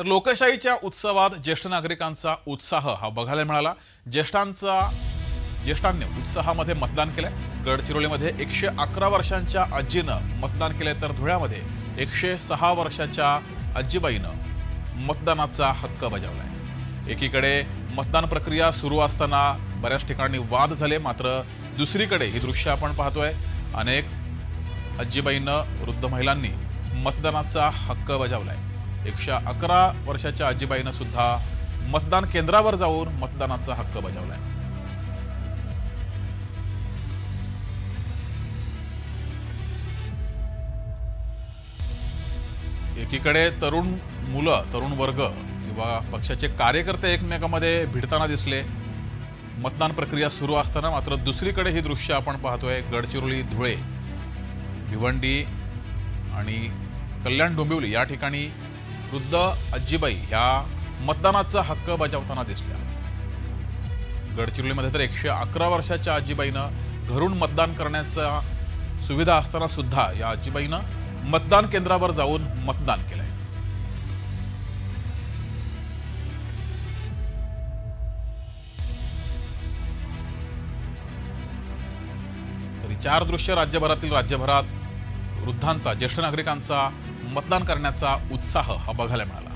तर लोकशाहीच्या उत्सवात ज्येष्ठ नागरिकांचा उत्साह हा बघायला मिळाला. ज्येष्ठांचा ज्येष्ठांनी उत्साहामध्ये मतदान केलंय. गडचिरोलीमध्ये एकशे अकरा वर्षांच्या आजीनं मतदान केलंय तर धुळ्यामध्ये एकशे सहा वर्षाच्या आजीबाईनं मतदानाचा हक्क बजावलाय. एकीकडे मतदान प्रक्रिया सुरू असताना बऱ्याच ठिकाणी वाद झाले मात्र दुसरीकडे ही दृश्य आपण पाहतोय. अनेक आजीबाईनं वृद्ध महिलांनी मतदानाचा हक्क बजावलाय. एकशे अकरा वर्षाच्या आजीबाईनं सुद्धा मतदान केंद्रावर जाऊन मतदानाचा हक्क बजावलाय. एकीकडे तरुण मुलं तरुण वर्ग किंवा पक्षाचे कार्यकर्ते एकमेकांमध्ये भिडताना दिसले. मतदान प्रक्रिया सुरू असताना मात्र दुसरीकडे ही दृश्य आपण पाहतोय. गडचिरोली धुळे भिवंडी आणि कल्याण डोंबिवली या ठिकाणी वृद्ध आजीबाई ह्या मतदानाचा हक्क बजावताना दिसल्या. गडचिरोलीमध्ये तर एकशे अकरा वर्षाच्या आजीबाईनं घरून मतदान करण्याचा सुविधा असताना सुद्धा या आजीबाईनं मतदान केंद्रावर जाऊन मतदान केलंय. तरी चार दृश्य राज्यभरातील राज्यभरात वृद्धांचा ज्येष्ठ नागरिकांचा मतदान करण्याचा उत्साह हा बघायला मिळाला.